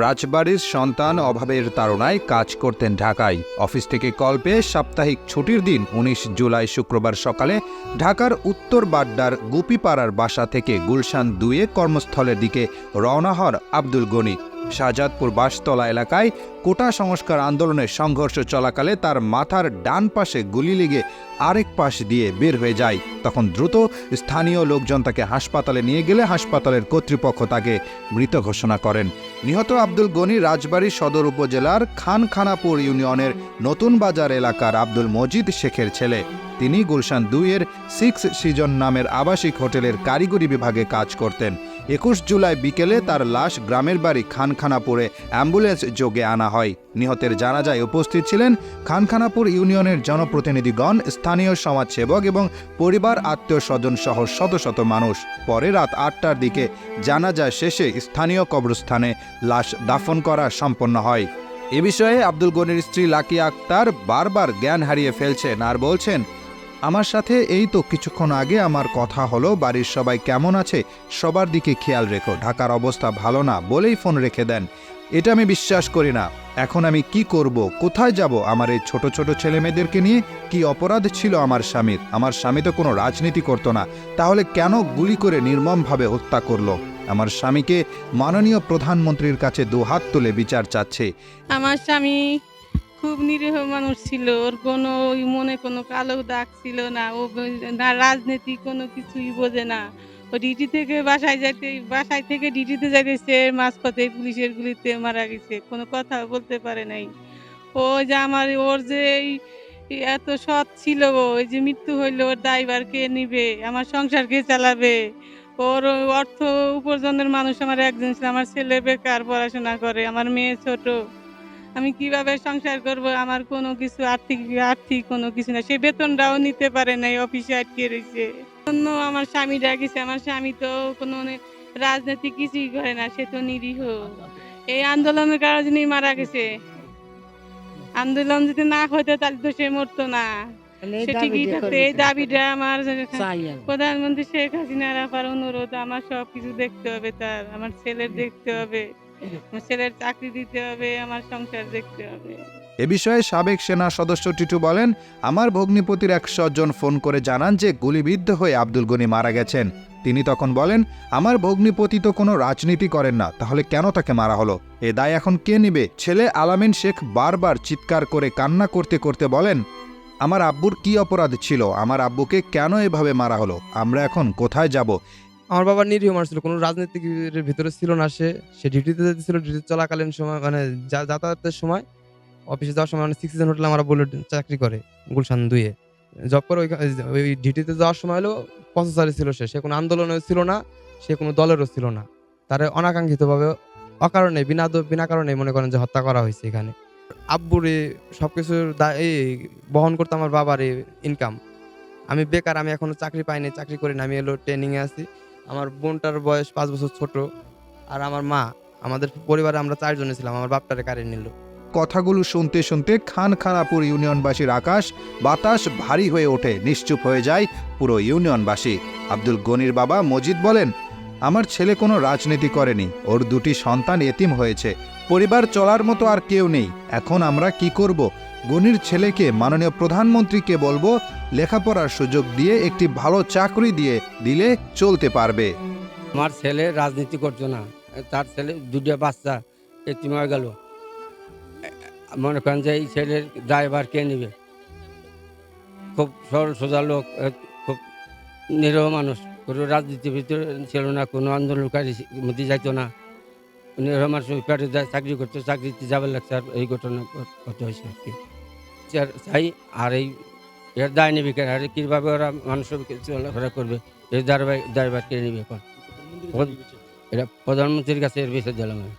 রাজবাড়ির সন্তান অভাবের তাড়নায় কাজ করতেন ঢাকায়। অফিস থেকে কল পেয়ে সাপ্তাহিক ছুটির দিন উনিশ জুলাই শুক্রবার সকালে ঢাকার উত্তর বাড্ডার গুপিপাড়ার বাসা থেকে গুলশান দুয়ে কর্মস্থলের দিকে রওনা হন আব্দুল গনি। শাহজাদপুর বাসতলা এলাকায় কোটা সংস্কার আন্দোলনের সংঘর্ষ চলাকালে তার মাথার ডান পাশে গুলি লেগে আরেক পাশ দিয়ে বের হয়ে যায়। তখন দ্রুত স্থানীয় লোকজন তাকে হাসপাতালে নিয়ে গেলে হাসপাতালের কর্তৃপক্ষ তাকে মৃত ঘোষণা করেন। নিহত আব্দুল গনি রাজবাড়ী সদর উপজেলার খানখানাপুর ইউনিয়নের নতুন বাজার এলাকার আব্দুল মজিদ শেখের ছেলে। তিনি গুলশান দুইয়ের সিক্স সিজন নামের আবাসিক হোটেলের কারিগরি বিভাগে কাজ করতেন। একুশ জুলাই বিকেলে তার লাশ গ্রামের বাড়ি খানখানাপুরে অ্যাম্বুলেন্স যোগে আনা হয়। নিহতের জানাজায় উপস্থিত ছিলেন খানখানাপুর ইউনিয়নের জনপ্রতিনিধিগণ, স্থানীয় সমাজসেবক এবং পরিবার আত্মীয় স্বজন সহ শত শত মানুষ। পরে রাত আটটার দিকে জানাজা শেষে স্থানীয় কবরস্থানে লাশ দাফন করা সম্পন্ন হয়। এ বিষয়ে আব্দুল গনির স্ত্রী লাকি আক্তার বারবার জ্ঞান হারিয়ে ফেলছেন আর বলছেন আমার সাথে এই তো কিছুক্ষণ আগে আমার কথা হলো, বাড়ির সবাই কেমন আছে? সবার দিকে খেয়াল রেখো, ঢাকার অবস্থা ভালো না বলেই ফোন রেখে দেন। এটা আমি বিশ্বাস করি না। এখন আমি কি করব? কোথায় যাব? আমার এই ছোট ছোট ছেলে মেয়েদেরকে নিয়ে কি অপরাধ ছিল আমার স্বামীর? আমার স্বামী তো কোনো রাজনীতি করতো না। তাহলে কেন গুলি করে নির্মমভাবে হত্যা করল? আমার স্বামীকে মাননীয় প্রধানমন্ত্রীর কাছে দুহাত তুলে বিচার চাচ্ছে। আমার স্বামী খুব নিরীহ মানুষ ছিল। ওর কোনো মনে কোনো কালো দাগ ছিল না। ও না, রাজনীতি কোনো কিছুই বোঝে না। ও ডিউটি থেকে বাসায় যাইতে, বাসায় থেকে ডিউটিতে যাইতেছে মাঝপথে পুলিশের গুলিতে মারা গেছে। কোনো কথা বলতে পারে নাই। ও যে আমার, ওর যে এত সৎ ছিল, ওই যে মৃত্যু হইল, ওর ড্রাইভার কে নিবে? আমার সংসার কে চালাবে? ওর অর্থ উপার্জনের মানুষ আমার একজন ছিল। আমার ছেলে বেকার, পড়াশোনা করে। আমার মেয়ে ছোট। আমি কীভাবে সংসার করব? আমার কোনো কিছু আর্থিক আর্থিক কোনো কিছু না। সে বেতনটাও নিতে পারে নাই অফিসে আটকে রয়েছে। অন্য আমার স্বামী ডাকিছে আমার স্বামী তো কোনো মানে রাজনীতি কিছুই করে না সে তো নিরীহ। এই আন্দোলনের কারণে মারা গেছে। আন্দোলন যদি না হইতো তাহলে তো সে মরতো না। সে ঠিকই এই দাবিটা আমার প্রধানমন্ত্রী শেখ হাসিনার আপার অনুরোধ আমার সবকিছু দেখতে হবে তার আমার ছেলের দেখতে হবে। ছেলের চাকরি দিতে হবে, আমার সংসার দেখতে হবে। এ বিষয়ে সাবেক সেনা সদস্য টিটু বলেন, আমার ভগ্নিপতির এক সজ্জন ফোন করে জানান যে গুলিবিদ্ধ হয়ে আব্দুল গনি মারা গেছেন। তিনি তখন বলেন, আমার ভগ্নিপতি তো কোনো রাজনীতি করেন না, তাহলে কেন তাকে মারা হলো? এ দায় এখন কে নিবে? ছেলে আলামিন শেখ বারবার চিৎকার করে কান্না করতে করতে বলেন, আমার আব্বুর কি অপরাধ ছিল? আমার আব্বুকে কেন এভাবে মারা হলো? আমরা এখন কোথায় যাব? আমার বাবা নিরীহ মানুষ ছিল, কোনো রাজনীতির ভিতরে ছিল না সে। সে ডিউটিতে যেতেছিল ডিউটি চলাকালীন সময় মানে যাতায়াতের সময় অফিসে যাওয়ার সময় মানে সিক্স হোটেলে আমরা বলে চাকরি করে গুলশান দুইয়ে। জব করে ওই ডিউটিতে যাওয়ার সময় হলো পথচারী ছিল সে সে কোনো আন্দোলনেও ছিল না, সে কোনো দলেরও ছিল না। তারে অনাকাঙ্ক্ষিতভাবে অকারণে, বিনা বিনা কারণে মনে করেন যে হত্যা করা হয়েছে এখানে। আব্বুরে সব কিছুর এই বহন করতে আমার বাবার ইনকাম আমি বেকার, আমি এখনও চাকরি পাইনি, চাকরি করি না, আমি এলো ট্রেনিংয়ে আছি। আমার বোনটার বয়স পাঁচ বছর ছোট আর আমার মা, আমাদের পরিবারে আমরা চারজনে ছিলাম, আমার বাপটারে কারেন্ট নিল। কথাগুলো শুনতে শুনতে খান খানাপুর ইউনিয়নবাসীর আকাশ, বাতাস ভারী হয়ে ওঠে, নিশ্চুপ হয়ে যায় পুরো ইউনিয়নবাসী। আব্দুল গনির বাবা মজিদ বলেন আমার ছেলে কোনো রাজনীতি করেনি, ওর দুটি সন্তান এতিম হয়েছে, পরিবার চলার মতো আর কেউ নেই, এখন আমরা কি করব? গনির ছেলেকে মাননীয় প্রধানমন্ত্রীকে বলব, লেখাপড়ার সুযোগ দিয়ে একটি ভালো চাকরি দিয়ে দিলে চলতে পারবে। আমার ছেলে রাজনীতি করতো না, তার ছেলে দুটো বাচ্চা এতিম হয়ে গেল। মনে করেন যে এই ছেলের ড্রাইভার কে নেবে? খুব সরল সোজা লোক খুব নিরহ মানুষ। কোনো রাজনীতির ভিতরে ছিল না কোনো আন্দোলনকারী মধ্যে যাইতো না। উনি আমার সঙ্গে প্যারে যায় চাকরি করতো চাকরিতে যাবার লাগছে আর এই ঘটনা কত হয়েছে আর কি চাই আর এই এর দায় নেবে কেন আর কীভাবে ওরা মানুষের চলাফেরা করবে? এর দায়বার দায়বার কেড়ে নেবে এখন? এটা প্রধানমন্ত্রীর কাছে এর বিষয়ে দিলাম আমি।